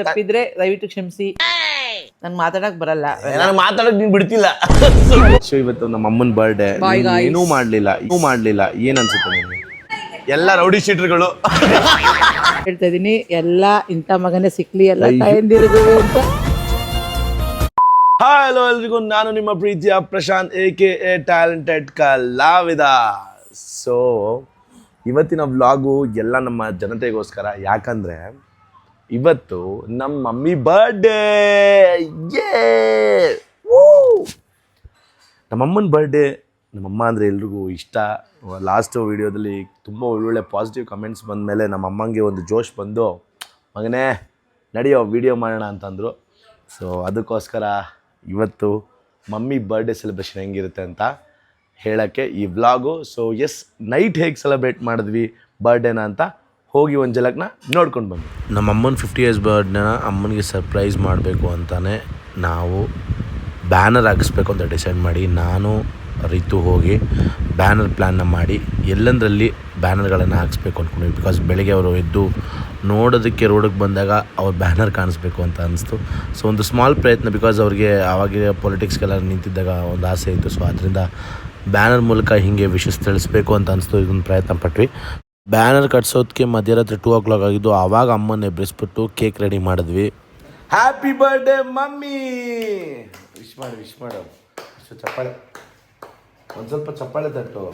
ತಪ್ಪಿದ್ರೆ ದಯವಿಟ್ಟು ಕ್ಷಮಿಸಿ. ನಾನು ಮಾತಾಡಕ್ ಬರಲ್ಲ. ನಾನು ಮಾತಾಡಕ್ ನೀನ್ ಬಿಡ್ತಿಲ್ಲ. ಸೊ ಇವತ್ತು ನಮ್ಮ ಅಮ್ಮನ ಬರ್ಡೇ ಏನೂ ಮಾಡ್ಲಿಲ್ಲ ಏನು ಮಾಡ್ಲಿಲ್ಲ ಏನ್ ಅನ್ಸುತ್ತೆ ನಿಮ್ಗೆ ಎಲ್ಲ ರೌಡಿ ಶೀಟರ್ಗಳು. ಹೇಳ್ತಾ ಇದೀನಿ ಎಲ್ಲ ಇಂಥ ಮಗನೇ ಸಿಕ್ಲಿ ಎಲ್ಲ ತಾಯಂದಿರಿಗೂ ಅಂತ. ಹಲೋ ಎಲ್ರಿಗೂ. ನಾನು ನಿಮ್ಮ ಪ್ರೀತಿಯ Prashanth A K a talented ಕಲಾವಿದ. ಸೊ ಇವತ್ತಿನ ವ್ಲಾಗು ಎಲ್ಲ ನಮ್ಮ ಜನತೆಗೋಸ್ಕರ. ಯಾಕಂದ್ರೆ ಇವತ್ತು ನಮ್ಮ ಮಮ್ಮಿ ಬರ್ಡೇ ನಮ್ಮಮ್ಮನ ಬರ್ಡೇ ನಮ್ಮಮ್ಮ ಅಂದರೆ ಎಲ್ರಿಗೂ ಇಷ್ಟ. ಲಾಸ್ಟ್ ವೀಡಿಯೋದಲ್ಲಿ ತುಂಬ ಒಳ್ಳೊಳ್ಳೆ ಪಾಸಿಟಿವ್ ಕಮೆಂಟ್ಸ್ ಬಂದ ಮೇಲೆ ನಮ್ಮ ಅಮ್ಮಂಗೆ ಒಂದು ಜೋಶ್ ಬಂದು, ಮಗನೇ, ನಡೆಯೋ ವೀಡಿಯೋ ಮಾಡೋಣ ಅಂತಂದರು. ಸೊ ಅದಕ್ಕೋಸ್ಕರ ಇವತ್ತು ಮಮ್ಮಿ ಬರ್ಡೇ ಸೆಲೆಬ್ರೇಷನ್ ಹೆಂಗಿರುತ್ತೆ ಅಂತ ಹೇಳೋಕ್ಕೆ ಈ ವ್ಲಾಗು ಸೊ ಎಸ್ ನೈಟ್ ಹೇಗೆ ಸೆಲೆಬ್ರೇಟ್ ಮಾಡಿದ್ವಿ ಬರ್ಡೇನ ಅಂತ ಹೋಗಿ ಒಂದು ಜಲಕ್ನ ನೋಡ್ಕೊಂಡು ಬಂದ್ವಿ ನಮ್ಮ ಅಮ್ಮನ ಫಿಫ್ಟಿ ಇಯರ್ಸ್ ಬರ್ಡ್ನ ಅಮ್ಮನಿಗೆ ಸರ್ಪ್ರೈಸ್ ಮಾಡಬೇಕು ಅಂತಾನೆ ನಾವು ಬ್ಯಾನರ್ ಹಾಕಿಸ್ಬೇಕು ಅಂತ ಡಿಸೈಡ್ ಮಾಡಿ ನಾನು, ರಿತು ಹೋಗಿ ಬ್ಯಾನರ್ ಪ್ಲ್ಯಾನ್ನ ಮಾಡಿ ಎಲ್ಲಂದರಲ್ಲಿ ಬ್ಯಾನರ್ಗಳನ್ನು ಹಾಕಿಸ್ಬೇಕು ಅಂದ್ಕೊಂಡ್ವಿ ಬಿಕಾಸ್ ಬೆಳಗ್ಗೆ ಅವರು ಎದ್ದು ನೋಡೋದಕ್ಕೆ ರೋಡಿಗೆ ಬಂದಾಗ ಅವ್ರ ಬ್ಯಾನರ್ ಕಾಣಿಸ್ಬೇಕು ಅಂತ ಅನಿಸ್ತು. ಸೊ ಒಂದು ಸ್ಮಾಲ್ ಪ್ರಯತ್ನ ಬಿಕಾಸ್ ಅವ್ರಿಗೆ ಆವಾಗ ಪೊಲಿಟಿಕ್ಸ್ಗೆಲ್ಲ ನಿಂತಿದ್ದಾಗ ಒಂದು ಆಸೆ ಇತ್ತು. ಸೊ ಅದರಿಂದ ಬ್ಯಾನರ್ ಮೂಲಕ ಹೀಗೆ ವಿಶಸ್ ತಿಳಿಸ್ಬೇಕು ಅಂತ ಅನಿಸ್ತು. ಇದೊಂದು ಪ್ರಯತ್ನ ಪಟ್ವಿ. ಬ್ಯಾನರ್ ಕಟ್ಸೋದಕ್ಕೆ ಮಧ್ಯರಾತ್ರಿ ಟೂ ಓ ಕ್ಲಾಕ್ ಆಗಿದ್ದು ಆವಾಗ ಅಮ್ಮನ ಎಬ್ಬರಿಸ್ಬಿಟ್ಟು ಕೇಕ್ ರೆಡಿ ಮಾಡಿದ್ವಿ. Happy birthday mummy! ವಿಶ್ ಮಾಡಿ ವಿಶ್ ಮಾಡು. ಚಪ್ಪಾಳೆ. ಒಂದು ಸ್ವಲ್ಪ ಚಪ್ಪಾಳೆ ತಟ್ಟು.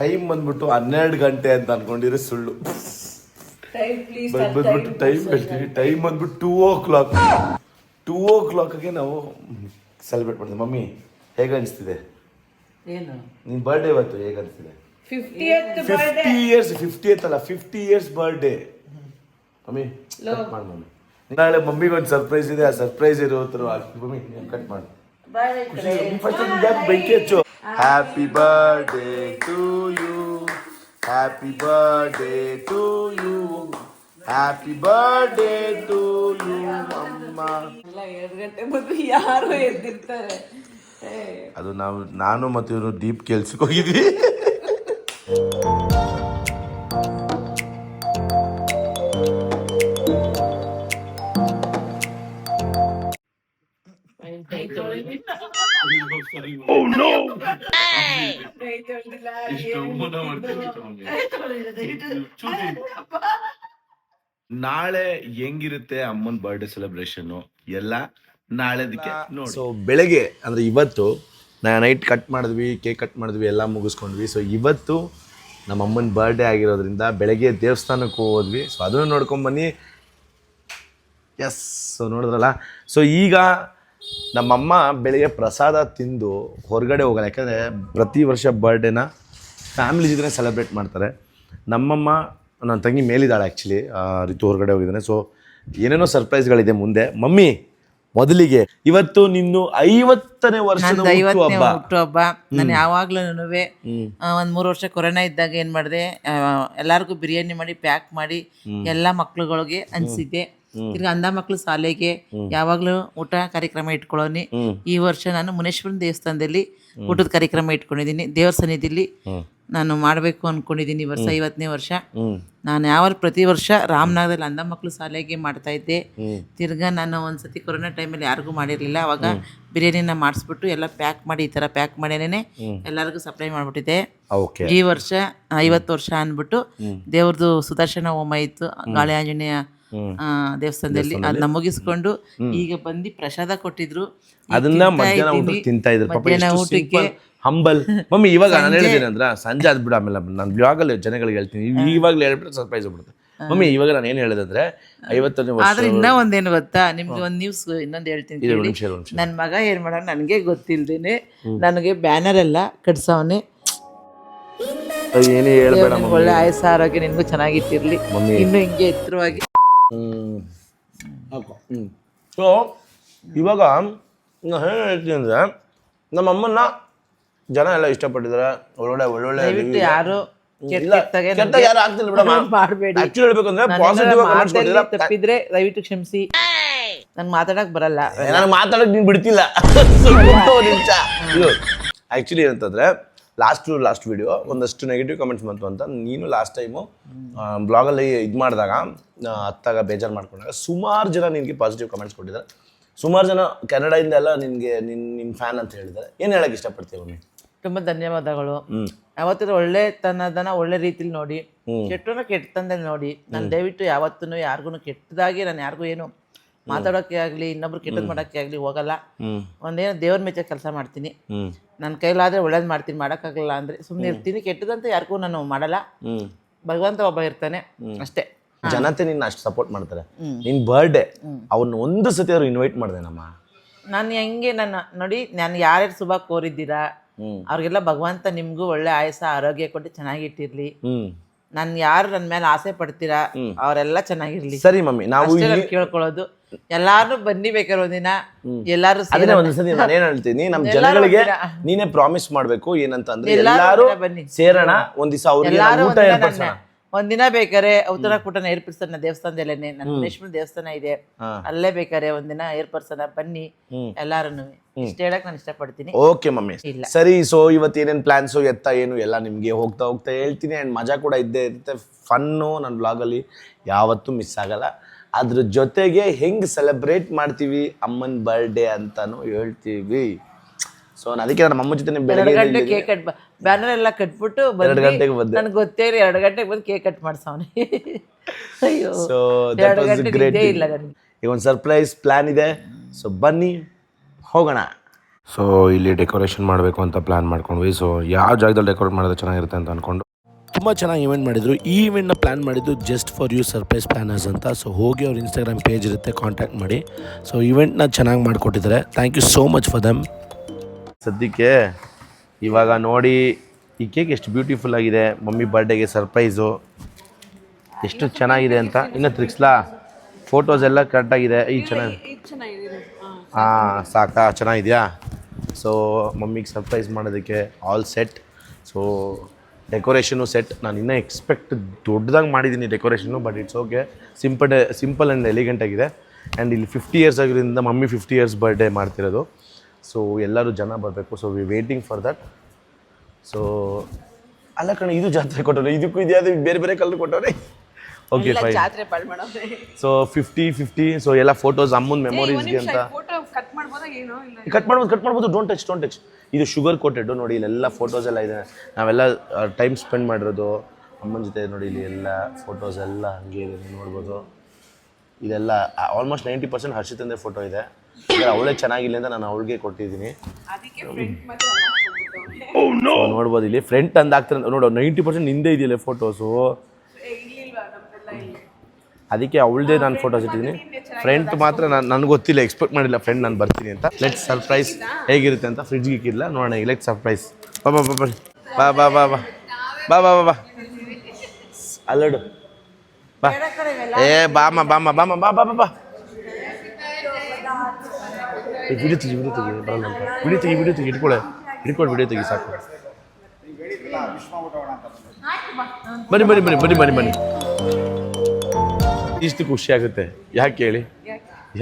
ಟೈಮ್ ಬಂದ್ಬಿಟ್ಟು ಹನ್ನೆರಡು ಗಂಟೆ ಅಂತ ಅನ್ಕೊಂಡಿರೋ ಸುಳ್ಳು. ಬಂದ್ಬಿಟ್ಟು ಟೈಮ್ ಹೇಳ್ತೀವಿ ಟೈಮ್ ಬಂದ್ಬಿಟ್ಟು ಟೂ ಓ ಕ್ಲಾಕ್ ಟೂ ಓ ಕ್ಲಾಕ್ಗೆ ನಾವು ಸೆಲೆಬ್ರೇಟ್ ಮಾಡ್ತೀವಿ. ಮಮ್ಮಿ ಹೇಗೆ ಅನಿಸ್ತಿದೆ? ಏನು? ನಿನ್ ಬರ್ಡೇ ಇವತ್ತು ಹೇಗೆ ಅನಿಸ್ತಿದೆ? ಫಿಫ್ಟಿ ಇಯರ್ಸ್ ಫಿಫ್ಟಿ ಅಲ್ಲ fifty years birthday mummy cut ಮಾಡಿ ಮಮ್ಮಿ. ನಾಳೆ ಮಮ್ಮಿಗೆ ಒಂದು ಸರ್ಪ್ರೈಸ್ ಇದೆ ಆ ಸರ್ಪ್ರೈಸ್ ಇರೋ ಮಮ್ಮಿ ಕಟ್ ಮಾಡಿ. ಬೆಂಕಿ ಹಚ್ಚು? Happy birthday to you happy birthday to you happy birthday to you ಅಮ್ಮ ಎರಡು ಗಂಟೆ ಯಾರು ಎದ್ದಿರ್ತಾರೆ? ಅದು ನಾವು ನಾನು ಮತ್ತು ಇವರು ಡೀಪ್ ಕೆಲ್ಸಕ್ಕೆ ಹೋಗಿದ್ವಿ ನಾಳೆ ಹೆಂಗಿರುತ್ತೆ ಅಮ್ಮನ ಬರ್ಡೇ ಸೆಲೆಬ್ರೇಷನ್ ಎಲ್ಲ ನಾಳೆದಕ್ಕೆ ಸೊ ಬೆಳಗ್ಗೆ ಅಂದ್ರೆ ಇವತ್ತು ನೈಟ್ ಕಟ್ ಮಾಡಿದ್ವಿ ಕೇಕ್ ಕಟ್ ಮಾಡಿದ್ವಿ, ಎಲ್ಲ ಮುಗಿಸ್ಕೊಂಡ್ವಿ. ಸೊ ಇವತ್ತು ನಮ್ಮ ಅಮ್ಮನ ಬರ್ಡೇ ಆಗಿರೋದ್ರಿಂದ ಬೆಳಗ್ಗೆ ದೇವಸ್ಥಾನಕ್ಕೆ ಹೋದ್ವಿ. ಸೊ ಅದನ್ನು ನೋಡ್ಕೊಂಬನ್ನಿ ಎಸ್ ಸೊ ನೋಡಿದ್ರಲ್ಲ. ಸೊ ಈಗ ನಮ್ಮಮ್ಮ ಬೆಳಗ್ಗೆ ಪ್ರಸಾದ ತಿಂದು ಹೊರಗಡೆ ಹೋಗಲ್ಲ. ಯಾಕಂದರೆ ಪ್ರತಿ ವರ್ಷ ಬರ್ಡೇನ ಫ್ಯಾಮಿಲಿ ಜೊತೆ ಸೆಲೆಬ್ರೇಟ್ ಮಾಡ್ತಾರೆ. ನಮ್ಮಮ್ಮ ನನ್ನ ತಂಗಿ ಮೇಲಿದ್ದಾಳೆ ಆ್ಯಕ್ಚುಲಿ ರಿತು ಹೊರಗಡೆ ಹೋಗಿದ್ದಾನೆ. ಸೊ ಏನೇನೋ ಸರ್ಪ್ರೈಸ್ಗಳಿದೆ ಮುಂದೆ. ಮಮ್ಮಿ ಮೊದಲಿಗೆ. ಇವತ್ತು ನಿನ್ನು ಐವತ್ತನೇ ವರ್ಷದ ನಂದು ಐವತ್ತನೇ ಹುಟ್ಟುಹಬ್ಬ ಹುಟ್ಟುಹಬ್ಬ ನಾನು ಯಾವಾಗ್ಲೂ ಒಂದ್ ಮೂರು ವರ್ಷ ಕೊರೋನಾ ಇದ್ದಾಗ ಏನ್ ಮಾಡಿದೆ ಎಲ್ಲಾರ್ಗು ಬಿರಿಯಾನಿ ಮಾಡಿ ಪ್ಯಾಕ್ ಮಾಡಿ ಎಲ್ಲಾ ಮಕ್ಳುಗಳಿಗೆ ಅನ್ಸಿದ್ದೆ. ತಿರ್ಗಿ ಅಂಧ ಮಕ್ಳು ಶಾಲೆಗೆ ಯಾವಾಗ್ಲೂ ಊಟ ಕಾರ್ಯಕ್ರಮ ಇಟ್ಕೊಳ್ಳೋನಿ ಈ ವರ್ಷ ನಾನು ಮುನೇಶ್ವರನ ದೇವಸ್ಥಾನದಲ್ಲಿ ಊಟದ ಕಾರ್ಯಕ್ರಮ ಇಟ್ಕೊಂಡಿದ್ದೀನಿ. ದೇವ್ರ ಸನ್ನಿಧಿಲಿ ನಾನು ಮಾಡಬೇಕು ಅನ್ಕೊಂಡಿದ್ದೀನಿ ಈ ವರ್ಷ ಐವತ್ತನೇ ವರ್ಷ. ನಾನು ಯಾವ ಪ್ರತಿ ವರ್ಷ ರಾಮನಗರದಲ್ಲಿ ಅಂಧ ಮಕ್ಕಳು ಶಾಲೆಗೆ ಮಾಡ್ತಾ ಇದ್ದೆ. ತಿರ್ಗಾ ನಾನು ಒಂದ್ಸತಿ ಕೊರೋನಾ ಟೈಮಲ್ಲಿ ಯಾರಿಗೂ ಮಾಡಿರಲಿಲ್ಲ. ಅವಾಗ ಬಿರಿಯಾನಿನ ಮಾಡಿಸ್ಬಿಟ್ಟು ಎಲ್ಲ ಪ್ಯಾಕ್ ಮಾಡಿ ಈ ಥರ ಪ್ಯಾಕ್ ಮಾಡೇನೆ ಎಲ್ಲರಿಗೂ ಸಪ್ಲೈ ಮಾಡಿಬಿಟ್ಟಿದ್ದೆ. ಈ ವರ್ಷ ಐವತ್ತು ವರ್ಷ ಅಂದ್ಬಿಟ್ಟು ದೇವ್ರದ್ದು ಸುದರ್ಶನ ಹೋಮ ಇತ್ತು. ಗಾಳಿ ಆಂಜನೇಯ ಆ, ದೇವಸ್ಥಾನದಲ್ಲಿ ಅದನ್ನ ಮುಗಿಸ್ಕೊಂಡು ಈಗ ಬಂದು ಪ್ರಸಾದ ಕೊಟ್ಟಿದ್ರು. ಅದನ್ನ ಮಧ್ಯಾಹ್ನ ಊಟಕ್ಕೆ ಹಂಬಲ್ ಮಮ್ಮಿ ಇವಾಗ ನಾನು ಹೇಳ್ತೀನಿ ಅಂದ್ರ ಸಂಜೆ ಆದ್ಬಿಡ ಆಮೇಲೆ ನಾನು ಇವಾಗಲೇ ಜನಗಳಿಗೆ ಹೇಳ್ತೀನಿ. ಇವಾಗಲೇ ಹೇಳ್ಬಿಟ್ಟು ಸರ್ಪ್ರೈಸ್ ಆಗ್ಬಿಡುತ್ತೆ. ಮಮ್ಮಿ ಇವಾಗ ನಾನು ಏನು ಹೇಳಿದ್ರೆ ಐವತ್ತನೇ ವರ್ಷ ಆದ್ರೆ ಇನ್ನ ಒಂದೇನು ಗೊತ್ತಾ? ನಿಮ್ಗೆ ಒಂದ್ ನ್ಯೂಸ್ ಇನ್ನೊಂದು ಹೇಳ್ತೀನಿ ಕೇಳಿ. ನಿಮಿಷ ನಿಮಿಷ. ನನ್ ಮಗ ಏನ್ ಮಾಡೋಣ ನನಗೆ ಗೊತ್ತಿಲ್ದೇನೆ ನನಗೆ ಬ್ಯಾನರ್ ಎಲ್ಲ ಕಟ್ಸವನೆ. ಏನೇ ಹೇಳ್ಬೇಡ ಒಳ್ಳೆ ಆಯಸ್ಸ ಆರೋಗ್ಯ ನಿನ್ಗೂ ಚೆನ್ನಾಗಿಟ್ಟಿರ್ಲಿ ಮಮ್ಮಿ. ಇನ್ನು ಹಿಂಗೆ ಎತ್ತರವಾಗಿ. ಸೊ ಇವಾಗ ನಾನು ಏನು ಹೇಳ್ತೀನಿ ಅಂದರೆ ನಮ್ಮ ಅಮ್ಮನ್ನ ಜನ ಎಲ್ಲ ಇಷ್ಟಪಟ್ಟಿದ್ದಾರೆ ಒಳ್ಳೊಳ್ಳೆ ಒಳ್ಳೊಳ್ಳೆ ದಯವಿಟ್ಟು ಯಾರು ಇಲ್ಲ, ಕೆಟ್ಟ ಯಾರು ಆಗ್ತಿಲ್ಲ ಬಿಡಮ್ಮ. ಮಾಡ್ಬೇಡಿ. ಆಕ್ಚುಲಿ ಹೇಳ್ಬೇಕು ಅಂದ್ರೆ ಪಾಸಿಟಿವ್ ಕಮೆಂಟ್ಸ್ ಮಾತಲ್ಲಿ ಕೊಟ್ಟಿಲ್ಲ ತಪ್ಪಿದ್ರೆ ದಯವಿಟ್ಟು ಕ್ಷಮಿಸಿ. ನಂಗೆ ಮಾತಾಡಕ್ ಬರಲ್ಲ. ನಾನು ಮಾತಾಡೋಕೆ ನೀನು ಬಿಡ್ತಿಲ್ಲ. ಸುಮ್ನೆ ನಿಮಿಷ. ಆ್ಯಕ್ಚುಲಿ ಏನಂತಂದ್ರೆ ಲಾಸ್ಟ್ ಲಾಸ್ಟ್ ವಿಡಿಯೋ ಒಂದಷ್ಟು ನೆಗೆಟಿವ್ ಕಮೆಂಟ್ಸ್ ಬಂತು ಅಂತ. ನೀನು ಲಾಸ್ಟ್ ಟೈಮು ಬ್ಲಾಗಲ್ಲಿ ಇದು ಮಾಡಿದಾಗ ಅತ್ತಾಗ ಬೇಜಾರು ಮಾಡ್ಕೊಂಡಾಗ ಸುಮಾರು ಜನ ನಿನಗೆ ಪಾಸಿಟಿವ್ ಕಮೆಂಟ್ಸ್ ಕೊಟ್ಟಿದ್ದಾರೆ. ಸುಮಾರು ಜನ ಕೆನಡಾಯಿಂದ ಎಲ್ಲ ನಿನಗೆ ನಿನ್ನ ನಿಮ್ಮ ಫ್ಯಾನ್ ಅಂತ ಹೇಳಿದ್ದಾರೆ. ಏನು ಹೇಳಕ್ ಇಷ್ಟಪಡ್ತೀವಿ ಮಮ್ಮಿ? ತುಂಬ ಧನ್ಯವಾದಗಳು. ಹ್ಞೂ ಒಳ್ಳೆ ತನ್ನದನ್ನ ಒಳ್ಳೆ ರೀತಿಲಿ ನೋಡಿ ಕೆಟ್ಟನ ತಂದೆ ನೋಡಿ ನಾನು ದಯವಿಟ್ಟು ಯಾವತ್ತೂ ಯಾರಿಗೂ ಕೆಟ್ಟದಾಗಿ ನಾನು ಯಾರಿಗೂ ಏನು ಮಾತಾಡೋಕೆ ಆಗಲಿ ಇನ್ನೊಬ್ರು ಕೆಟ್ಟದ್ ಮಾಡೋಕೆ ಆಗಲಿ ಹೋಗಲ್ಲ. ಒಂದೇನು ದೇವ್ರ ಮೆಚ್ಚ ಕೆಲಸ ಮಾಡ್ತೀನಿ. ನನ್ನ ಕೈಲಾದ್ರೆ ಒಳ್ಳೇದು ಮಾಡ್ತೀನಿ ಮಾಡೋಕ್ಕಾಗಲ್ಲ ಅಂದರೆ ಸುಮ್ಮನೆ ಇರ್ತೀನಿ ಕೆಟ್ಟದಂತ ಯಾರಿಗೂ ನಾನು ಮಾಡಲ್ಲ. ಭಗವಂತ ಒಬ್ಬ ಇರ್ತಾನೆ ಅಷ್ಟೇ. ಜನತೆ ನಿನ್ನ ಅಷ್ಟು ಸಪೋರ್ಟ್ ಮಾಡ್ತಾರೆ. ನಿನ್ನ ಬರ್ಡೇ ಅವ್ರನ್ನ ಒಂದು ಸತಿ ಅವ್ರು ಇನ್ವೈಟ್ ಮಾಡಿದೆ ನಮ್ಮ. ನಾನು ಹೆಂಗೆ ನನ್ನ ನೋಡಿ ನಾನು ಯಾರ್ಯಾರು ಶುಭ ಕೋರಿದ್ದೀರಾ. ಅವ್ರಿಗೆಲ್ಲ ಭಗವಂತ ನಿಮ್ಗೂ ಒಳ್ಳೆ ಆಯಸ ಆರೋಗ್ಯ ಕೊಟ್ಟು ಚೆನ್ನಾಗಿಟ್ಟಿರ್ಲಿ ನನ್ ನಾನು ಯಾರು ನನ್ ಮೇಲೆ ಆಸೆ ಪಡ್ತೀರಾ? ಅವರೆಲ್ಲ ಚೆನ್ನಾಗಿರ್ಲಿ. ಸರಿ ಮಮ್ಮಿ ನಾವು ಕೇಳ್ಕೊಳ್ಳೋದು. ಎಲ್ಲಾರು ಬನ್ನಿ ಬೇಕಾದ್ರೆ ಒಂದಿನ ಎಲ್ಲಾರು ಒಂದ್ಸತಿ ನಾನು ಏನ್ ಹೇಳ್ತೀನಿ ನಮ್ ಜನಗಳಿಗೆ ನೀನೇ ಪ್ರಾಮಿಸ್ ಮಾಡ್ಬೇಕು ಏನಂತ ಅಂದ್ರೆ ಎಲ್ಲಾರು ಬನ್ನಿ. ಸೇರೋಣ ಒಂದ್ ದಿವಸ ಅವ್ರಿಗೆ ಊಟ ಏರ್ಪಡಿಸೋಣ. ಒಂದಿನ ಬೇಕಾರೆ ಉತ್ತರ ಕೂಟನ ಏರ್ಪಡಿಸ್ತಾರೆ ದೇವಸ್ಥಾನದಲ್ಲೇನೆ ನನ್ನ ಲಕ್ಷ್ಮಣ ದೇವಸ್ಥಾನ ಇದೆ. ಅಲ್ಲೇ ಬೇಕಾರೆ ಒಂದಿನ ಏರ್ಪಡಿಸೋಣ ಬನ್ನಿ. ಹ್ಮ್. ಎಲ್ಲಾರು ಇಷ್ಟ ಹೇಳಕ್ ನಾನು ಇಷ್ಟಪಡ್ತೀನಿ. Okay mummy. ಇಲ್ಲ. ಸರಿ ಸೊ ಇವತ್ತು ಏನೇನ್ ಪ್ಲಾನ್ಸು ಎತ್ತ ಏನು ಎಲ್ಲ ನಿಮ್ಗೆ ಹೋಗ್ತಾ ಹೋಗ್ತಾ ಹೇಳ್ತೀನಿ. ಅಂಡ್ ಮಜಾ ಕೂಡ ಇದ್ದೇ ಇರುತ್ತೆ. ಫನ್ನು ನನ್ನ ಬ್ಲಾಗಲ್ಲಿ ಯಾವತ್ತೂ ಮಿಸ್ ಆಗಲ್ಲ. ಅದ್ರ ಜೊತೆಗೆ ಹೆಂಗ್ ಸೆಲೆಬ್ರೇಟ್ ಮಾಡ್ತೀವಿ ಅಮ್ಮನ ಬರ್ಡೇ ಅಂತಾನು ಹೇಳ್ತೀವಿ. ಸೊ ಅದಕ್ಕೆ ನಮ್ಮ ಅಮ್ಮ ಜೊತೆ ಬೆಳಗ್ಗೆ ಕೇಕ್ ಕಟ್ ಬ್ಯಾನರ್ ಎಲ್ಲ ಕಟ್ಬಿಟ್ಟು ಎರಡು ಗಂಟೆಗೆ ಬಂದೆ. ನನ್ಗೆ ಗೊತ್ತೇ ಇಲ್ಲ ಎರಡು ಗಂಟೆಗೆ ಬಂದು ಕೇಕ್ ಕಟ್ ಮಾಡ್ಸವನೆ. ಅಯ್ಯೋ ಸೊ ದಟ್ ಎರಡು ವಾಸ್ ಗ್ರೇಟ್ ಇಲ್ಲ ನನಗೆ. ಈಗ ಒಂದು ಸರ್ಪ್ರೈಸ್ ಪ್ಲ್ಯಾನ್ ಇದೆ. ಸೊ ಬನ್ನಿ ಹೋಗೋಣ. ಸೊ ಇಲ್ಲಿ ಡೆಕೋರೇಷನ್ ಮಾಡಬೇಕು ಅಂತ ಪ್ಲ್ಯಾನ್ ಮಾಡ್ಕೊಂಡ್ವಿ. ಸೊ ಯಾವ ಜಾಗದಲ್ಲಿ ಡೆಕೋರೇಟ್ ಮಾಡಿದ್ರೆ ಚೆನ್ನಾಗಿರುತ್ತೆ ಅಂತ ಅಂದ್ಕೊಂಡು ತುಂಬ ಚೆನ್ನಾಗಿ ಇವೆಂಟ್ ಮಾಡಿದ್ರು. ಈ ಇವೆಂಟ್ನ ಪ್ಲ್ಯಾನ್ ಮಾಡಿದ್ದು just for you surprise planners ಅಂತ. ಸೊ ಹೋಗಿ ಅವ್ರ ಇನ್ಸ್ಟಾಗ್ರಾಮ್ ಪೇಜ್ ಇರುತ್ತೆ ಕಾಂಟ್ಯಾಕ್ಟ್ ಮಾಡಿ. ಸೊ ಇವೆಂಟ್ನ ಚೆನ್ನಾಗಿ ಮಾಡಿಕೊಟ್ಟಿದ್ದಾರೆ. Thank you so much for them ಸದ್ಯಕ್ಕೆ ಇವಾಗ ನೋಡಿ ಈ ಕೇಕ್ ಎಷ್ಟು ಬ್ಯೂಟಿಫುಲ್ ಆಗಿದೆ. ಮಮ್ಮಿ ಬರ್ಡೇಗೆ ಸರ್ಪ್ರೈಸು ಎಷ್ಟು ಚೆನ್ನಾಗಿದೆ ಅಂತ. ಇನ್ನು ತಿರ್ಗಿಸ್ಲಾ? ಫೋಟೋಸ್ ಎಲ್ಲ ಕರೆಕ್ಟಾಗಿದೆ ಈ ಚೆನ್ನಾಗಿ ಹಾಂ ಸಾಕಾ? ಚೆನ್ನಾಗಿದೆಯಾ? ಸೊ ಮಮ್ಮಿಗೆ ಸರ್ಪ್ರೈಸ್ ಮಾಡೋದಕ್ಕೆ all set so decoration set ನಾನು ಇನ್ನೂ ಎಕ್ಸ್ಪೆಕ್ಟ್ ದೊಡ್ಡದಾಗಿ ಮಾಡಿದ್ದೀನಿ decoration but it's okay simple simple and elegant ಆಗಿದೆ. ಆ್ಯಂಡ್ ಇಲ್ಲಿ ಫಿಫ್ಟಿ ಇಯರ್ಸ್ ಆಗಿರೋದ್ರಿಂದ ಮಮ್ಮಿ ಫಿಫ್ಟಿ ಇಯರ್ಸ್ ಬರ್ಡೇ ಮಾಡ್ತಿರೋದು. ಸೊ ಎಲ್ಲರೂ ಜನ ಬರಬೇಕು. So we waiting for that so ಅಲ್ಲ ಕಣ ಇದು ಜಾತ್ರೆ ಕೊಟ್ಟವ್ರೆ. ಇದಕ್ಕೂ ಇದೆ ಅದು ಬೇರೆ ಬೇರೆ ಕಲರ್ ಕೊಟ್ಟವ್ರೆ. ಓಕೆ ಫೈನ್ ಜಾತ್ರೆ ಮಾಡೋದು ಸೊ ಫಿಫ್ಟಿ ಫಿಫ್ಟಿ ಸೊ ಎಲ್ಲ ಫೋಟೋಸ್ ಅಮ್ಮನ ಮೆಮೊರೀಸ್ಗೆ ಅಂತ. ಫೋಟೋ ಕಟ್ ಮಾಡ್ಬೋದಾ ಏನೋ ಇಲ್ಲ ಕಟ್ ಮಾಡ್ಬೋದು ಕಟ್ ಮಾಡ್ಬೋದು. ಡೋಂಟ್ ಟಚ್ ಡೋಂಟ್ ಟಚ್ ಇದು ಶುಗರ್ ಕೋಟೆಡ್ ನೋಡಿ ಇಲ್ಲೆಲ್ಲ ಫೋಟೋಸ್ ಎಲ್ಲ ಇದೆ. ನಾವೆಲ್ಲ ಟೈಮ್ ಸ್ಪೆಂಡ್ ಮಾಡಿರೋದು. ಅಮ್ಮನ ಜೊತೆ ನೋಡಿ ಇಲ್ಲಿ ಎಲ್ಲ ಫೋಟೋಸ್ ಎಲ್ಲ ಹಂಗೆ ಇದೆ ನೋಡ್ಬೋದು. ಇದೆಲ್ಲ ಆಲ್ಮೋಸ್ಟ್ ನೈಂಟಿ ಪರ್ಸೆಂಟ್ ಹರ್ಷಿತಂದೆ ಫೋಟೋ ಇದೆ. ಅಂದ್ರೆ ಅವಳೇ ಚೆನ್ನಾಗಿಲ್ಲ ಅಂತ ನಾನು ಅವಳಿಗೆ ಕೊಟ್ಟಿದ್ದೀನಿ. ಫ್ರೆಂಡ್ So, ನೋಡ್ಬೋದು ಇಲ್ಲಿ. ಫ್ರಂಟ್ ಅಂದ ಆಗ್ತಾರೆ ನೋಡು ನೈಂಟಿ ಪರ್ಸೆಂಟ್ ನಿಂದೆ ಇದೆಯಲ್ಲ ಫೋಟೋಸು ಅದಕ್ಕೆ ಅವಳದೇ ನಾನು ಫೋಟೋಸ್ ಇಟ್ಟಿದ್ದೀನಿ. ಫ್ರೆಂಟ್ ಮಾತ್ರ ನಾನು ನನಗೆ ಗೊತ್ತಿಲ್ಲ ಎಕ್ಸ್ಪೆಕ್ಟ್ ಮಾಡಿಲ್ಲ ಫ್ರೆಂಡ್ ನಾನು ಬರ್ತೀನಿ ಅಂತ. ಲೆಟ್ ಸರ್ಪ್ರೈಸ್ ಹೇಗಿರುತ್ತೆ ಅಂತ ಫ್ರಿಡ್ಜ್ಗೆ ಇಕ್ಕಿಲ್ಲ ನೋಡೋಣ ಈಗ ಲೆಟ್ ಸರ್ಪ್ರೈಸ್ ಬಾ ಬಾ ಬಾ ಬಾ. ಬಾ ಬಾ ಬಾ ಬಾ. ಬಾ ಬಾ ಬಾ. ಬಾ ಅಲ್ಲಡು. ಬಾ. ಏ ಬಾಮ ಬಾಮ ಬಾಮ ಬಾ ಬಾ ಬಾ ಬಾ. ವಿಡಿಯೋ ತೆಗಿ ವಿಡಿಯೋ ತೆಗಿ, ಬರಲ್ಲ ವಿಡಿಯೋ ತೆಗಿ ವಿಡಿಯೋ ತೆಗಿ ಇಟ್ಕೊಳ್ಳೆ ಇಟ್ಕೊಂಡು ವಿಡಿಯೋ ತೆಗಿ, ಸಾಕು. ಬನ್ನಿ ಬನ್ನಿ ಬನ್ನಿ ಬನ್ನಿ ಬನ್ನಿ ಬನ್ನಿ. ಇಷ್ಟು ಖುಷಿ ಆಗುತ್ತೆ. ಯಾಕೆ ಹೇಳಿ?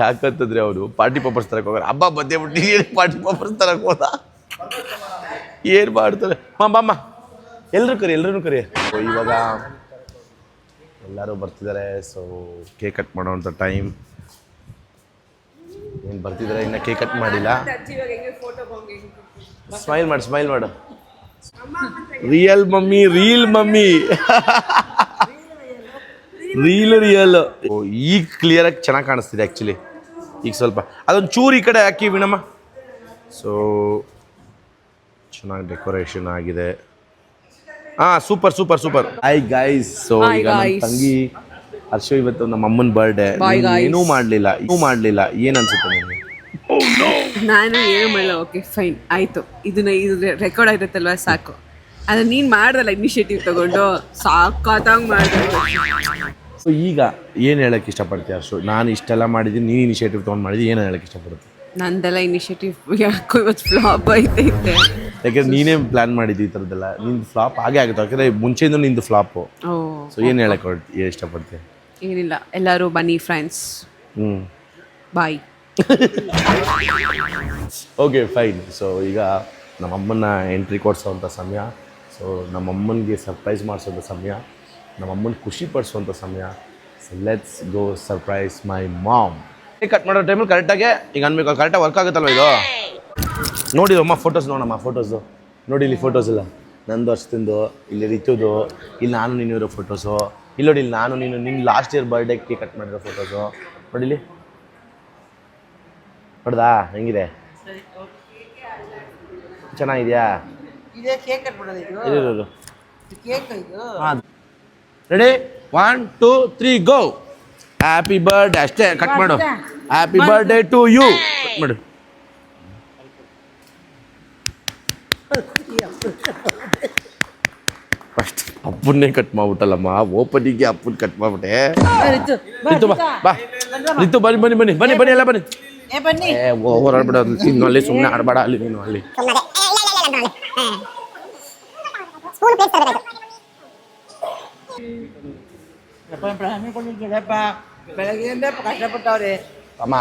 ಯಾಕಂತಂದ್ರೆ ಅವರು ಪಾರ್ಟಿ ಪಾಪರ್ಸ್ ತರಕ್ಕೆ ಹೋಗಾರ ಹಬ್ಬ ಬದ್ದೆ ಬಿಟ್ಟು ಪಾರ್ಟಿ ಪಾಪರ್ಸ್ ತರಕ್ಕೆ ಹೋದ? ಏನು ಮಾಡ್ತಾರೆ? ಮಾ ಬಾಮ್ಮ. ಎಲ್ಲರೂ ಕರಿ ಎಲ್ಲರೂ ಕರಿ. ಇವಾಗ ಎಲ್ಲರೂ ಬರ್ತಿದ್ದಾರೆ ಸೊ ಕೇಕ್ ಕಟ್ ಮಾಡೋವಂಥ ಟೈಮ್ ಏನು ಬರ್ತಿದ್ದಾರೆ ಇನ್ನು ಕೇಕ್ ಕಟ್ ಮಾಡಿಲ್ಲ. ಸ್ಮೈಲ್ ಮಾಡು ಸ್ಮೈಲ್ ಮಾಡು. Real mummy reel mummy reel real ಈಗ ಕ್ಲಿಯರಾಗಿ ಚೆನ್ನಾಗಿ ಕಾಣಿಸ್ತಿದೆ ಆ್ಯಕ್ಚುಲಿ ಈಗ ಸ್ವಲ್ಪ, ಅದೊಂದು ಚೂರು ಈ ಕಡೆ ಹಾಕಿ ವಿಣಮ್ಮ. ಸೊ ಚೆನ್ನಾಗಿ ಡೆಕೋರೇಷನ್ ಆಗಿದೆ. ಹಾಂ super super super. Hi guys so ಈಗ ನಮ್ಮ ತಂಗಿ ಹರ್ಷ ಇವತ್ತು ನಮ್ಮ ಅಮ್ಮನ ಬರ್ಡೇ ಏನೂ ಮಾಡ್ಲಿಲ್ಲ ಏನೂ ಮಾಡ್ಲಿಲ್ಲ. ಏನ್ ಅನ್ಸುತ್ತೆ ನಿಮಗೆ ನಾನು ಏನು ಮಾಡಲ್ಲ ಓಕೆ ಫೈನ್ ಆಯ್ತು. ಇದನ್ನ ಇದು ರೆಕಾರ್ಡ್ ಆಗಿರುತ್ತಲ್ವಾ? ಸಾಕು. ಅದು ನೀನ್ ಮಾಡ್ದಲ್ಲ ಇನಿಷಿಯೇಟಿವ್ ತಗೊಂಡು. ಸಾಕಾದಂಗೆ ಮಾಡಿದೆ. ಸೊ ಈಗ ಏನು ಹೇಳಕ್ಕೆ ಇಷ್ಟಪಡ್ತೀಯ ಅಷ್ಟು ನಾನು ಇಷ್ಟೆಲ್ಲ ಮಾಡಿದ್ದೀನಿ ನೀನು ಇನಿಷಿಯೇಟಿವ್ ತೊಗೊಂಡು ಮಾಡಿದ್ದೀನಿ ಏನು ಹೇಳಕ್ಕೆ ಇಷ್ಟಪಡ್ತೀನಿ ನಂದೆಲ್ಲ ಇನಿಷಿಯೇಟಿವ್ ಯಾಕೋ ಇವತ್ತು ಫ್ಲಾಪ್ ಆಯ್ತೈತೆ ಯಾಕಂದ್ರೆ ನೀನೇ ಪ್ಲಾನ್ ಮಾಡಿದ್ದು ಈ ಥರದ್ದೆಲ್ಲ. ನಿಂದು ಫ್ಲಾಪ್ ಹಾಗೆ ಆಗುತ್ತೆ. ಯಾಕಂದರೆ ಮುಂಚೆಯಿಂದ ನಿಂದು ಫ್ಲಾಪು ಓ ಸೊ ಏನು ಹೇಳಕ್ಕೆ ಹೊರ್ಟ್- ಇಷ್ಟಪಡ್ತೀಯ? ಏನಿಲ್ಲ. ಎಲ್ಲರೂ ಬನ್ನಿ ಫ್ರೆಂಡ್ಸ್ ಹ್ಞೂ ಬಾಯ್ ಓಕೆ ಫೈನ್ ಸೊ ಈಗ ನಮ್ಮಮ್ಮನ ಎಂಟ್ರಿ ಕೊಡಿಸೋವಂಥ ಸಮಯ. ಸೊ ನಮ್ಮಮ್ಮನಿಗೆ ಸರ್ಪ್ರೈಸ್ ಮಾಡಿಸೋಂಥ ಸಮಯ. ನಮ್ಮಮ್ಮನ ಖುಷಿ ಪಡಿಸುವಂಥ ಸಮಯ. So let's go surprise my mom cut ಮಾಡೋ ಟೈಮಲ್ಲಿ ಕರೆಕ್ಟಾಗಿ ಈಗ ಅನ್ಬೇಕು ಕರೆಕ್ಟಾಗಿ ವರ್ಕ್ ಆಗುತ್ತಲ್ವ ಇದು? ನೋಡಿ ಅಮ್ಮ ಫೋಟೋಸ್ ನೋಡಮ್ಮ ಫೋಟೋಸು ನೋಡಿ ಇಲ್ಲಿ ಫೋಟೋಸ್ ಇಲ್ಲ ನಂದು ವರ್ಷದಿಂದ ಇಲ್ಲಿ ರಿತುದು ಇಲ್ಲಿ ನಾನು ನೀನು ಇರೋ ಫೋಟೋಸು ಇಲ್ಲಿ ನೋಡಿ ಇಲ್ಲಿ ನಾನು ನೀನು ನಿನ್ನ ಲಾಸ್ಟ್ ಇಯರ್ ಬರ್ಡೇಗೆ ಕಟ್ ಮಾಡಿರೋ ಫೋಟೋಸು ನೋಡಿಲಿ ನೋಡ್ದಾ ಹೆಂಗಿದೆ? ಚೆನ್ನಾಗಿದೆಯಾ? Ready one two three go happy birthday ಅಷ್ಟೇ ಕಟ್ ಮಾಡು. Happy birthday to you cut ಮಾಡು. ಫಸ್ಟ್ ಅಪ್ಪನ್ನೇ ಕಟ್ ಮಾಡ್ಬಿಟ್ಟಲ್ಲಮ್ಮ. ಓಪನಿಗೆ ಅಪ್ಪನ್ ಕಟ್ ಮಾಡ್ಬಿಟ್ಟೆ. ರಿತು, ಬಾ, ಬಾ ರಿತು. ಬನ್ನಿ ಬನ್ನಿ ಬನ್ನಿ. ಬನ್ನಿ ಬನ್ನಿ ಎಲ್ಲ ಬನ್ನಿ. ಏ ಬನ್ನಿ. ಇನ್ನು ಅಲ್ಲಿ ಸುಮ್ಮನೆ ಆಡಬೇಡ. ಅಲ್ಲಿ ನೀನು ಅಲ್ಲಿ. ಪ್ರಾಣಿ ಕೊಂಡಿದ್ದೀರಪ್ಪ. ಬೆಳಗ್ಗೆಯಿಂದ ಕಷ್ಟಪಟ್ಟವ್ರಿ. ಅಮ್ಮ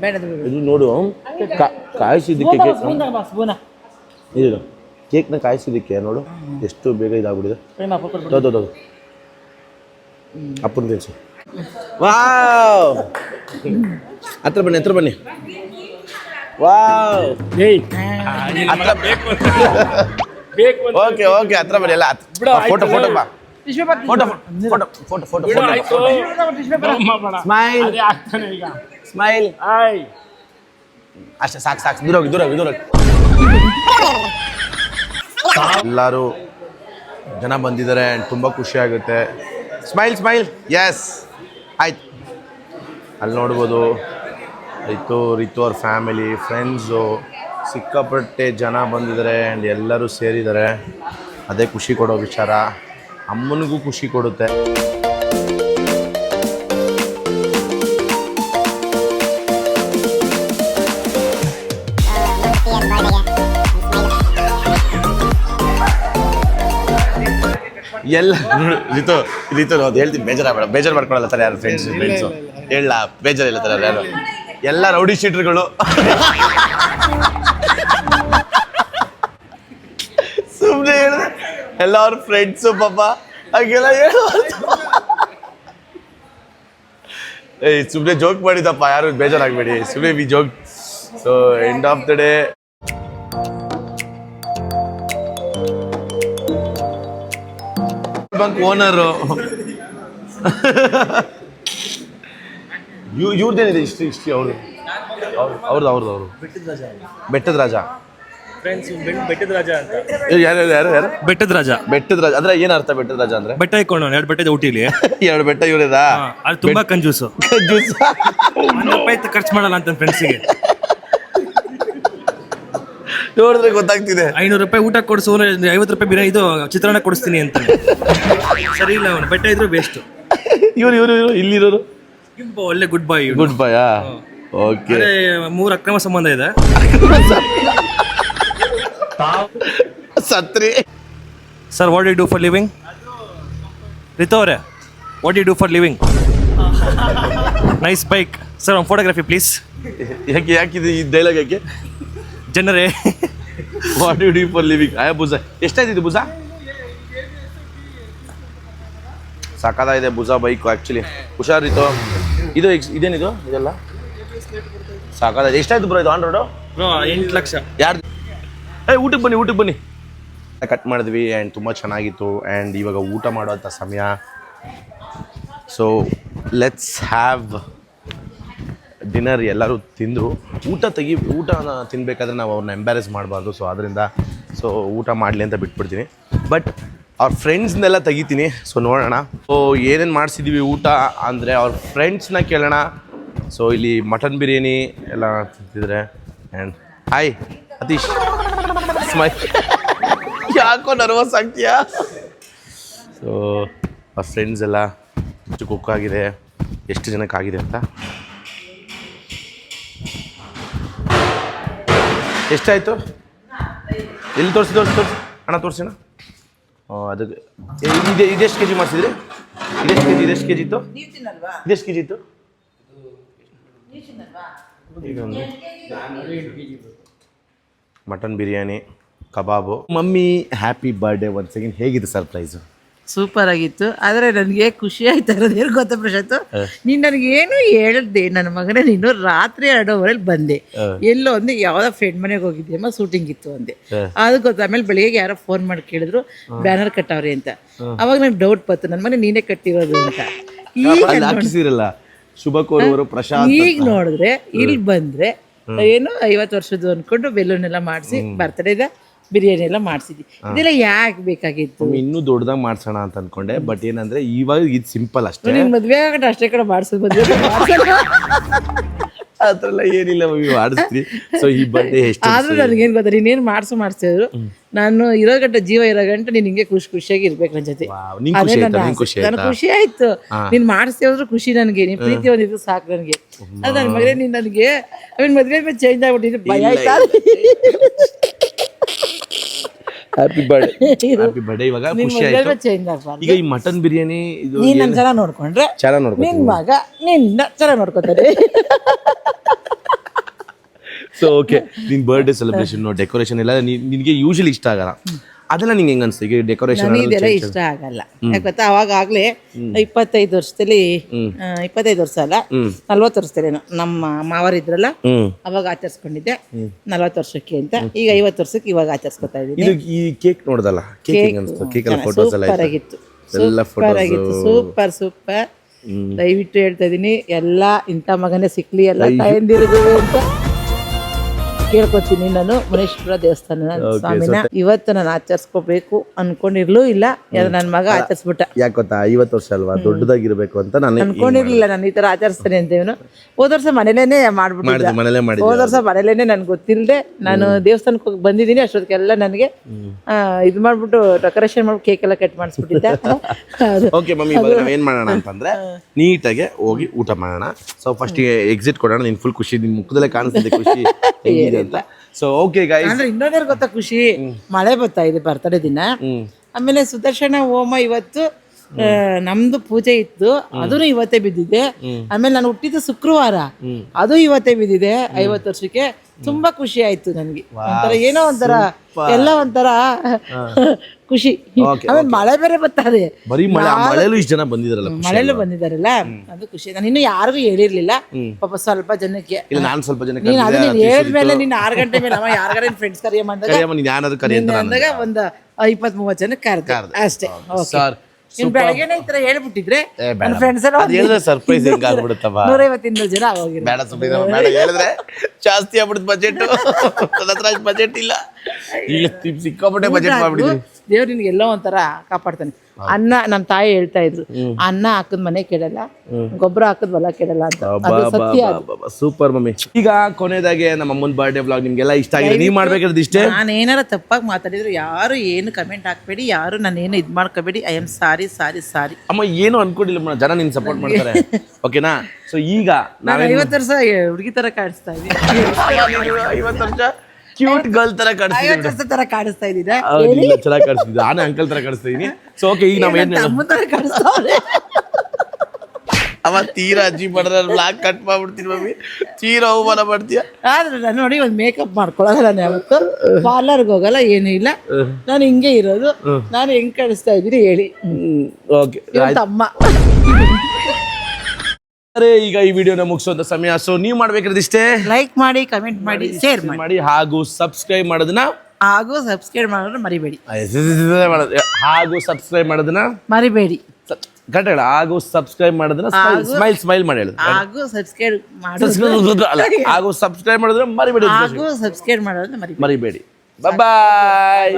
ಬೇಡ ಬೇಡ. ಇದು ನೋಡು ಕಾ- ಕಾಯಿಸಿದ್ದಕ್ಕೆ ಕೇಕ್ ಸ್ಪೂನ. ಇದು ಕೇಕ್ನ ಕಾಯಿಸಿದ್ದಕ್ಕೆ ನೋಡು ಎಷ್ಟು ಬೇಗ ಇದಾಗ್ಬಿಡಿದೆ ತೋ ಅಪ್ಪನ ತಿನ್ಸು. ವಾವ್! ಹತ್ರ ಬನ್ನಿ ಹತ್ರ ಬನ್ನಿ. ವಾವ್! ಓಕೆ ಓಕೆ ಹತ್ರ ಬರಿ ಎಲ್ಲ ಫೋಟೋ ಫೋಟೋ ಬಾ tissue photo photo photo photo smile smile ಅಷ್ಟೇ ಸಾಕು ಸಾಕು. ದೂರ ಹೋಗಿ ದೂರ ಹೋಗಿ ದೂರ ಎಲ್ಲರೂ ಜನ ಬಂದಿದ್ದಾರೆ ತುಂಬಾ ತುಂಬ ಖುಷಿ ಆಗುತ್ತೆ. ಸ್ಮೈಲ್ ಸ್ಮೈಲ್ ಎಸ್ ಆಯ್ತು. ಅಲ್ಲಿ ನೋಡ್ಬೋದು ರಿತು ರಿತು ಅವ್ರ ಫ್ಯಾಮಿಲಿ ಫ್ರೆಂಡ್ಸು ಸಿಕ್ಕಾಪಟ್ಟೆ ಜನ ಬಂದಿದ್ದಾರೆ ಆ್ಯಂಡ್ ಎಲ್ಲರೂ ಸೇರಿದ್ದಾರೆ. ಅದೇ ಖುಷಿ ಕೊಡೋ ವಿಚಾರ. ಅಮ್ಮನಿಗೂ ಖುಷಿ ಕೊಡುತ್ತೆ. ಎಲ್ಲ ರೀತು ರಿತು ಅದು ಹೇಳ್ತೀನಿ ಬೇಜಾರಾಗಬೇಡ ಬೇಜಾರು ಮಾಡ್ಕೊಳಲ್ಲ ತರ ಯಾರು ಫ್ರೆಂಡ್ಸ್ ಫ್ರೆಂಡ್ಸು ಹೇಳ ಬೇಜಾರಿಲ್ಲ ತರ ಯಾರು. ಎಲ್ಲ ರೌಡಿ ಶೀಟ್ರುಗಳು ಸುಮ್ಮನೆ ಹೇಳಿದೆ ಎಲ್ಲ ಅವ್ರ ಫ್ರೆಂಡ್ಸು ಪಾಪ. ಹಾಗೆಲ್ಲ ಹೇಳಬಾರ್ದು ಏಯ್ ಸುಮ್ಮನೆ ಜೋಕ್ ಮಾಡಿದಪ್ಪ ಯಾರು ಬೇಜಾರಾಗಬೇಡಿ. ಸುಮ್ಮನೆ we joke so end of the day bunk owner ಇವ್ ಇವ್ರದ್ದೇನಿದೆ ಇಷ್ಟು ಇಷ್ಟು ಅವ್ರದ್ದು ಅವ್ರದ್ದು ಅವ್ರದ್ದು ಅವರು ಬೆಟ್ಟದ ರಾಜ. ಫ್ರೆಂಡ್ಸ್ ಬೆಟ್ಟದ ರಾಜ ಅಂತ. ಯಾರು ಯಾರು ಯಾರು ಬೆಟ್ಟದ ರಾಜ ಬೆಟ್ಟದ ರಾಜ ಅಂದ್ರೆ ಏನ್ ಅರ್ಥ ಬೆಟ್ಟದ ರಾಜ ಅಂದ್ರೆ? ಬೆಟ್ಟ ಇಕ್ಕೊಂಡು ಎರಡು ಬೆಟ್ಟದ ಊಟಿಲಿ. ಎರಡು ಬೆಟ್ಟ ಇವರೇದಾ ಅದು ತುಂಬಾ ಕಂಜೂಸು. ಕಂಜೂಸ್. ರೂಪಾಯಿ ಖರ್ಚು ಮಾಡಲ್ಲ ಅಂತ ಫ್ರೆಂಡ್ಸಿಗೆ ನೋಡಿದ್ರೆ ಗೊತ್ತಾಗ್ತಿದೆ. ಐನೂರು ರೂಪಾಯಿ ಊಟ ಕೊಡಿಸು ಐವತ್ತು ರೂಪಾಯಿ ಬಿರಿಯಾನಿ ಇದು ಚಿತ್ರಾನ್ನ ಕೊಡಿಸ್ತೀನಿ ಅಂತ. ಸರಿ ಇಲ್ಲ ಅವನು ಬೆಟ್ಟ ಇದ್ರು ಬೇಸ್ಟ್ ಇವ್ರು ಇವರು ಇವರು ಇಲ್ಲಿರೋರು? ಒಳ್ಳೆ ಗುಡ್ ಬಾಯ್ ಗುಡ್ ಬಾಯಾ ಓಕೆ ಮೂರು ಅಕ್ರಮ ಸಂಬಂಧ ಇದೆ. ಸತ್ರಿ. Sir what you do for living Ritu ಅವರೇ what you do for living nice bike sir ಒಂದು ಫೋಟೋಗ್ರಫಿ ಪ್ಲೀಸ್ ಯಾಕೆ ಯಾಕಿದೆ ಈ ಡೈಲಾಗ್ ಯಾಕೆ? ಜನರೇ. What you do for living ಆಯ ಭುಜ. ಎಷ್ಟಾಯ್ತು ಇದು ಭುಜ? ಸಾಕಾಗಿದೆ ಭುಜ ಬೈಕು ಆ್ಯಕ್ಚುಲಿ ಹುಷಾರಿತ್ತು ಇದು ಇದೇನಿದು? ಇದೆಲ್ಲ? ಸಾಕಾಗಿದೆ ಎಷ್ಟಾಯ್ತು ಬ್ರೋ ಇದು ಆನ್ ರೋಡು ಎಂಟು ಲಕ್ಷ. ಊಟಕ್ಕೆ ಬನ್ನಿ ಊಟಕ್ಕೆ ಬನ್ನಿ. ಕಟ್ ಮಾಡಿದ್ವಿ ಆ್ಯಂಡ್ ತುಂಬ ಚೆನ್ನಾಗಿತ್ತು ಆ್ಯಂಡ್ ಇವಾಗ ಊಟ ಮಾಡುವಂಥ ಸಮಯ. ಸೊ ಲೆಟ್ಸ್ ಹ್ಯಾವ್ ಡಿನ್ನರ್ ಎಲ್ಲರೂ ತಿಂದರು. ಊಟ ತೆಗಿ, ಊಟನ ತಿನ್ನಬೇಕಾದ್ರೆ ನಾವು ಅವ್ರನ್ನ ಎಂಬ್ಯಾರೇಸ್ ಮಾಡಬಾರ್ದು ಸೊ ಅದರಿಂದ ಸೊ ಊಟ ಮಾಡಲಿ ಅಂತ ಬಿಟ್ಬಿಡ್ತೀನಿ. ಬಟ್ ಅವ್ರ ಫ್ರೆಂಡ್ಸ್ನೆಲ್ಲ ತೆಗಿತೀನಿ ಸೊ ನೋಡೋಣ. ಸೊ ಏನೇನು ಮಾಡಿಸಿದ್ದೀವಿ ಊಟ ಅಂದರೆ ಅವ್ರ ಫ್ರೆಂಡ್ಸ್ನ ಕೇಳೋಣ. ಸೊ ಇಲ್ಲಿ ಮಟನ್ ಬಿರಿಯಾನಿ ಎಲ್ಲ ತಿಂತಿದ್ರೆ. ಆ್ಯಂಡ್ ಹಾಯ್ ಅತೀಶ್ ಸ್ಮೈ ಯಾಕೋ ನರ್ವಸ್ ಆಗ್ತೀಯಾ? ಸೊ ಆ ಫ್ರೆಂಡ್ಸ್ ಎಲ್ಲ ಎಷ್ಟು ಕುಕ್ ಆಗಿದೆ. ಎಷ್ಟು ಜನಕ್ಕೆ ಆಗಿದೆ ಅಂತ? ಎಷ್ಟಾಯಿತು? ಎಲ್ಲಿ ತೋರಿಸಿ ತೋರಿಸಿ ತೋರಿಸಿ. ಅಣ್ಣ ತೋರಿಸಿ ಅದಕ್ಕೆ. ಇದೆ ಇದೆ ಇದೆಷ್ಟು ಕೆ ಜಿ ಮಾಡಿಸಿದ್ರಿ? ಇದೆಷ್ಟು ಕೆ ಜಿ ಇದೆಷ್ಟು ಕೆ ಜಿ ಇತ್ತು? ನೀವು ತಿನ್ನಲ್ವಾ? ಇದೆಷ್ಟು ಕೆ ಜಿ ಇತ್ತು ಮಟನ್ ಬಿರಿಯಾನಿ. ಕಬಾಬು. Mummy happy birthday one second ಹೇಗಿದೆ ಸರ್ಪ್ರೈಸು ಸೂಪರ್ ಆಗಿತ್ತು. ಆದರೆ ನನಗೆ ಖುಷಿ ಆಯ್ತಾ ಇರೋದು ಏನು ಗೊತ್ತಾ ಪ್ರಶಾಂತ್? ನೀನು ನನಗೇನು ಹೇಳ್ದೆ. ನನ್ನ ಮಗನೇ ನೀನು ರಾತ್ರಿ ಎರಡೂವರೆಲಿ ಬಂದೆ. ಎಲ್ಲೋ ಒಂದು ಯಾವುದೋ ಫ್ರೆಂಡ್ ಮನೆಗೆ ಹೋಗಿದ್ಯಮ್ಮ ಶೂಟಿಂಗ್ ಇತ್ತು ಅಂದೆ ಅದು ಗೊತ್ತ ಆಮೇಲೆ ಬೆಳಿಗ್ಗೆ ಯಾರೋ ಫೋನ್ ಮಾಡಿ ಕೇಳಿದ್ರು ಬ್ಯಾನರ್ ಕಟ್ಟವ್ರಿ ಅಂತ. ಅವಾಗ ನಂಗೆ ಡೌಟ್ ಬಂತು. ನನ್ನ ಮನೆ ನೀನೇ ಕಟ್ಟಿರೋದು ಅಂತ. ಈಗ ಶುಭ ಕೋರುವರು ಪ್ರಶಾಂತ್ ಈಗ ನೋಡಿದ್ರೆ ಇಲ್ಲಿ ಬಂದ್ರೆ ಏನು ಐವತ್ತು ವರ್ಷದ್ದು ಅನ್ಕೊಂಡು ಬೆಲೂನ್ ಎಲ್ಲ ಮಾಡಿಸಿ ಬರ್ತಡೇದ ಬಿರಿಯಾನಿ ಎಲ್ಲ ಮಾಡಿಸಿದ್ವಿ. ಇದೆಲ್ಲ ಯಾಕೆ ಬೇಕಾಗಿತ್ತು? ಇನ್ನೂ ದೊಡ್ಡದಾಗಿ ಮಾಡ್ಸೋಣ ಅಂತ ಅನ್ಕೊಂಡೆ ಬಟ್ ಏನಂದ್ರೆ ಇವಾಗ ಇದು ಸಿಂಪಲ್ ಅಷ್ಟೇ. ನಿನ್ ಮದ್ವೆ ಆಗಟ್ಟ ಅಷ್ಟೇ ಕಡೆ ಮಾಡಿಸೋದು ಮದ್ವೆ ಎಲ್ಲ ಏನಿಲ್ಲ ಮಮ್ಮಿ ಮಾಡಿಸ್ತೀವಿ. ಸೊ ಈ ಬರ್ಡೇ ಎಷ್ಟು ಆದ್ರೂ ಏನು ಗೊತ್ತಾ ನೀನೇನು ಮಾಡಿಸು ಮಾಡಿಸಿದ್ರು ನಾನು ಇರೋ ಗಂಟ ಜೀವ ಇರೋ ಗಂಟ ನೀನ್ ಹಿಂಗೆ ಖುಷಿ ಖುಷಿಯಾಗಿ ಇರ್ಬೇಕು ನನ್ನ ಜೊತೆ. ನಿಂಗ್ ಖುಷಿ ಆಯ್ತಾ? ನಿಂಗ್ ಖುಷಿ ಆಯ್ತಾ? ಖುಷಿ ಆಯ್ತು. ನೀನ್ ಮಾಡಿಸಿ ಹೋದ್ರು ಖುಷಿ ನನಗೆ ನೀನ್ ಪ್ರೀತಿ ಒಂದಿದ್ರು ಸಾಕು ನನಗೆ. ಅದು ನನ್ನ ಮಗನೇ ನೀನ್ ನನಗೆ ಆಮೇಲೆ ಮದ್ವೆ ಮೇಲೆ ಚೇಂಜ್ ಆಗ್ಬಿಟ್ಟಿದ್ರೆ ಭಯ ಆಯ್ತಾ? ಹ್ಯಾಪಿ ಬರ್ಡೇ ಹ್ಯಾಪಿ ಬರ್ಡೇ ಇವಾಗ ಖುಷಿ ಆಯ್ತು. ಚೇಂಜ್ ಆಗ್ಬಾರ್ದು. ಈಗ ಈ ಮಟನ್ ಬಿರಿಯಾನಿ ಇದು ನೀನ್ ನನ್ನ ಚೆನ್ನಾಗಿ ನೋಡ್ಕೊಂಡ್ರೆ ಚೆನ್ನಾಗಿ ನೋಡ್ಕೊ ನಿನ್ ಮಗ ನಿನ್ನ ಚೆನ್ನಾಗಿ ನೋಡ್ಕೊತಾರೆ. ಸೊ ಓಕೆ ನಿನ್ ಬರ್ಡೇ ಸೆಲೆಬ್ರೇಷನ್ ಡೆಕೋರೇಷನ್ ಎಲ್ಲ ನೀನ್- ನಿನ್ಗೆ ಯೂಶಲಿ ಇಷ್ಟ ಆಗಲ್ಲ. ಅದೆಲ್ಲ ನಿಂಗೆ ಹೆಂಗ ಅನ್ಸುತ್ತೆ ಈಗ ಡೆಕೋರೇಷನ್ ಇದೆಲ್ಲ ಇಷ್ಟ ಆಗಲ್ಲ. ಯಾಕೆ ಗೊತ್ತಾ? ಅವಾಗ ಆಗ್ಲೇ ಇಪ್ಪತ್ತೈದು ವರ್ಷದಲ್ಲಿ ಆ, ಇಪ್ಪತ್ತೈದು ವರ್ಷ ಅಲ್ಲ? ನಲ್ವತ್ತು ವರ್ಷದಲ್ಲಿ ನಮ್ಮ ಮಾವರಿದ್ರಲ್ಲ ಇದ್ರಲ್ಲ? ಅವಾಗ ಆಚರಿಸ್ಕೊಂಡಿದ್ದೆ. ನಲ್ವತ್ತು ವರ್ಷಕ್ಕೆ ಅಂತ. ಈಗ ಐವತ್ತು ವರ್ಷಕ್ಕೆ ಇವಾಗ ಆಚರಿಸ್ಕೊತಾ ಇದ್ದೀನಿ. ಇದು ಈ ಕೇಕ್ ನೋಡ್ದಲ್ಲ? ಕೇಕ್ ಹೆಂಗ್ ಅನ್ಸ್ತು? ಕೇಕ್ ಎಲ್ಲ ಫೋಟೋಸ್ ಎಲ್ಲ ಸೂಪರ್ ಆಗಿತ್ತು ಎಲ್ಲ ಸೂಪರ್ ಆಗಿತ್ತು ಸೂಪರ್ ಸೂಪರ್ ದಯವಿಟ್ಟು ಹೇಳ್ತಾ ಇದೀನಿ ಎಲ್ಲ ಇಂಥ ಮಗನೇ ಸಿಕ್ಲಿ ಎಲ್ಲ ತಾಯಂದಿರಿಗೂ ಅಂತ. ಕೇಳ್ಕೊತೀನಿ ನಾನು ಮುನೇಶ್ವರ ದೇವಸ್ಥಾನ ಸ್ವಾಮಿನ. ಇವತ್ತು ನಾನು ಆಚರಿಸ್ಕೋಬೇಕು ಅನ್ಕೊಂಡಿರ್ಲೂ ಇಲ್ಲ ನನ್ನ ಮಗ ಆಚರಿಸ್ಬಿಟ್ಟ. ಯಾಕೆ ಗೊತ್ತಾ? ಐವತ್ತು ವರ್ಷ ಅಲ್ವಾ? ದೊಡ್ಡದಾಗಿರ್ಬೇಕು ಅಂತ ನಾನು ಅನ್ಕೊಂಡಿರ್ಲಿಲ್ಲ ನಾನು ಈ ತರ ಆಚರಿಸ್ತೇನೆ ಅಂತ ಇವನು. ಹೋದ ವರ್ಷ ಮನೇಲೇನೆ ಮಾಡ್ಬಿಟ್ಟು ಹೋದ ವರ್ಷ ಮನೇಲೇನೆ ನನ್ಗೆ ಗೊತ್ತಿಲ್ಲದೆ ನಾನು ದೇವಸ್ಥಾನಕ್ಕೆ ಹೋಗಿ ಬಂದಿದ್ದೀನಿ ಅಷ್ಟೊತ್ತಿಗೆಲ್ಲ ನನಗೆ ಆ, ಇದು ಮಾಡ್ಬಿಟ್ಟು ಡೆಕೋರೇಷನ್ ಮಾಡ್ಬಿಟ್ಟು ಕೇಕ್ ಎಲ್ಲ ಕಟ್ ಮಾಡಿಸ್ಬಿಟ್ಟಿದ್ದೆ. ಓಕೆ ಮಮ್ಮಿ ಏನ್ ಮಾಡೋಣ ಅಂತಂದ್ರೆ ನೀಟಾಗಿ ಹೋಗಿ ಊಟ ಮಾಡೋಣ. ಸೊ ಫಸ್ಟ್ ಎಕ್ಸಿಟ್ ಕೊಡೋಣ. ನಿನ್ ಫುಲ್ ಖುಷಿ ನಿನ್ ಮುಖದಲ್ಲೇ ಕಾಣಿಸ್ತಿದೆ ಖುಷಿ. ಅಂತ. ಸೊ ಓಕೆ ಗೈಸ್ ಅಂದ್ರೆ ಇನ್ನೊಂದೇನು ಗೊತ್ತಾ ಖುಷಿ? ಮಳೆ ಬರ್ತಾ ಇದೆ ಬರ್ತಡೇ ದಿನ. ಆಮೇಲೆ ಸುದರ್ಶನ ಹೋಮ ಇವತ್ತು ಆ, ನಮ್ದು ಪೂಜೆ ಇತ್ತು. ಅದನ್ನು ಇವತ್ತೇ ಬಿದ್ದಿದೆ. ಆಮೇಲೆ ನಾನು ಹುಟ್ಟಿದ್ದು ಶುಕ್ರವಾರ. ಅದು ಇವತ್ತೇ ಬಿದ್ದಿದೆ ಐವತ್ತು ವರ್ಷಕ್ಕೆ. ತುಂಬಾ ಖುಷಿ ಆಯ್ತು ನನಗೆ. ಒಂಥರ ಏನೋ ಒಂಥರ ಎಲ್ಲ ಒಂಥರ ಖುಷಿ. ಆಮೇಲೆ ಮಳೆ ಬೇರೆ ಬರ್ತಾರೆ ಬರೀ ಮಳೆ ಮಳೆಲೂ ಇಷ್ಟು ಜನ ಬಂದಿದ್ರಲ್ಲ ಮಳೆಲು ಬಂದಿದಾರಲ್ಲ? ಅದು ಖುಷಿ. ನಾನು ಇನ್ನು ಯಾರಿಗೂ ಹೇಳಿರ್ಲಿಲ್ಲ. ಪಾಪ ಸ್ವಲ್ಪ ಜನಕ್ಕೆ. ಇಲ್ಲ ನಾನು ಸ್ವಲ್ಪ ಜನಕ್ಕೆ ನೀನ್ ಅದು ನೀನು ಹೇಳಿದ್ಮೇಲೆ ನೀನು ಆರು ಗಂಟೆ ಮೇಲೆ ಅವ ಯಾರಿಗಾರ ಫ್ರೆಂಡ್ಸ್ ಕರಿಯಮ್ಮ ಅಂದಾಗ ಒಂದು ಇಪ್ಪತ್ತ್ ಮೂವತ್ತು ಜನಕ್ಕೆ ಕರೆದ. ಅಷ್ಟೇ. ಸರ್ ನೀನ್ ಬೆಳಗ್ಗೆನೆ ಈ ತರ ಹೇಳ್ಬಿಟ್ಟಿದ್ರೆ. ನನ್ನ ಫ್ರೆಂಡ್ಸ್ ಎಲ್ಲ ಅದ್ ಹೇಳಿದ್ರೆ ಸರ್ಪ್ರೈಸ್ ಹೆಂಗ್ ಆಗ್ಬಿಡುತ್ತಪ್ಪ? ನೂರೈವತ್ತು ಇನ್ನೂರು ಜನ ಆಗೋಗಿರೋ ಬೇಡ ಸುಮ್ಮನೆ ಬೇಡ ಹೇಳಿದ್ರೆ ಜಾಸ್ತಿ ಆಗ್ಬಿಡುತ್ತೆ ಬಜೆಟ್ ನನ್ನ ಹತ್ರ ಬಜೆಟ್ ಇಲ್ಲ. ಈಗ ಸಿಕ್ಕಾಪಟ್ಟೆ ಬಜೆಟ್ ದೇವ್ರು ನಿನ್ಗೆ ಎಲ್ಲೋ ಒಂಥರ ಕಾಪಾಡ್ತಾನೆ. ಅನ್ನ ನಮ್ಮ ತಾಯಿ ಹೇಳ್ತಾ ಇದ್ರು ಅನ್ನ ಹಾಕದ್ ಮನೆ ಕೆಡಲ್ಲ ಗೊಬ್ಬರ ಹಾಕದ್ ಹೊಲ ಕೆಡಲ್ಲ ಅಂತ. ಅದು ಸತ್ಯ ಅದು. Super mummy. ಈಗ ಕೊನೆದಾಗೆ ನಮ್ಮ ಅಮ್ಮನ ಬರ್ಡೇ ಬ್ಲಾಗ್ ನಿಮ್ಗೆಲ್ಲ ಇಷ್ಟ ಆಗಿದೆ. ನೀವು ಮಾಡ್ಬೇಕಾದ್ರೆ ಇಷ್ಟೇ? ನಾನು ಏನಾರ ತಪ್ಪಾಗಿ ಮಾತಾಡಿದ್ರು ಯಾರು ಏನು ಕಮೆಂಟ್ ಹಾಕ್ಬೇಡಿ ಯಾರು ನಾನು ಏನು ಇದು ಮಾಡ್ಕೋಬೇಡಿ ಐ ಆಮ್ ಸಾರಿ ಸಾರಿ ಸಾರಿ ಅಮ್ಮ ಏನು ಅನ್ಕೊಂಡಿಲ್ಲ ಮೇಡಮ್ ಜನ ನಿನ್ ಸಪೋರ್ಟ್ ಮಾಡ್ತಾರೆ. ಓಕೆನಾ ಸೊ ಈಗ ನಾನು ಐವತ್ತು ವರ್ಷ ಹುಡುಗಿ ತರ ಕಾಣಿಸ್ತಾ ಇದ್ದೀನಿ. ಐವತ್ತು ವರ್ಷ? ಕ್ಯೂಟ್ ಗರ್ಲ್ ತರ ಕಾಣಿಸ್ತಿದ್ದೀನಿ ಐವತ್ತು ತರ ಕಾಣಿಸ್ತಾ ಚೆನ್ನಾಗಿ ಕಾಣಿಸ್ತಿದ್ದೆ ನಾನು ಅಂಕಲ್ ತರ ಕಾಣಿಸ್ತಾ ಸೊ ಓಕೆ ಈಗ ನಾವ್ ಏನ್ ತರ ಕಾಣಿಸ್ತಾವ್ರೆ. ಅವ ತೀರಾ ಅಜ್ಜಿ ಮಾಡಿದ್ರೆ ಬ್ಲಾಕ್ ಕಟ್ ಮಾಡ್ಬಿಡ್ತೀನಿ ಮಮ್ಮಿ. ತೀರಾ ಅವಮಾನ ಮಾಡ್ತೀಯ? ಆದ್ರೆ ನಾನು ನೋಡಿ ಒಂದು ಮೇಕಪ್ ಮಾಡ್ಕೊಳಲ್ಲ ನಾನು ಯಾವತ್ತು. ಪಾರ್ಲರ್ಗೆ ಹೋಗಲ್ಲ ಏನೂ ಇಲ್ಲ. ನಾನು ಹಿಂಗೆ ಇರೋದು. ನಾನು ಹೆಂಗ್ ಕಾಣಿಸ್ತಾ ಇದ್ದೀನಿ ಹೇಳಿ. ಓಕೆ ಅಮ್ಮ ಅರೆ ಈಗ ಈ ವಿಡಿಯೋನ ಮುಗಿಸುವಂತ ಸಮಯ. ಸೊ ನೀವು ಮಾಡ್ಬೇಕಾದ್ರೆ ಇಷ್ಟೇ? ಲೈಕ್ ಮಾಡಿ ಕಮೆಂಟ್ ಮಾಡಿ ಶೇರ್ ಮಾಡಿ. ಮಾಡಿ ಹಾಗೂ ಸಬ್ಸ್ಕ್ರೈಬ್ ಮಾಡೋದನ್ನ ಹಾಗೂ ಸಬ್ಸ್ಕ್ರೈಬ್ ಮಾಡೋದನ್ನ ಮರಿಬೇಡಿ. ಮಾಡೋದು. ಹಾಗೂ ಸಬ್ಸ್ಕ್ರೈಬ್ ಮಾಡೋದನ್ನ ಮರಿಬೇಡಿ. ಕರೆಕ್ಟ್ ಹೇಳ. ಹಾಗೂ ಸಬ್ಸ್ಕ್ರೈಬ್ ಮಾಡೋದನ್ನ ಸ್ಮೈಲ್ ಸ್ಮೈಲ್ ಮಾಡಿ ಹೇಳು. ಹಾಗೂ ಸಬ್ಸ್ಕ್ರೈಬ್ ಮಾಡೋದು. ಅಲ್ಲ ಹಾಗೂ ಸಬ್ಸ್ಕ್ರೈಬ್ ಮಾಡೋದನ್ನ ಮರಿಬೇಡಿ ಹಾಗೂ ಸಬ್ಸ್ಕ್ರೈಬ್ ಮಾಡೋದನ್ನ ಮರಿಬೇಡಿ. ಮರಿಬೇಡಿ. ಬಾಯ್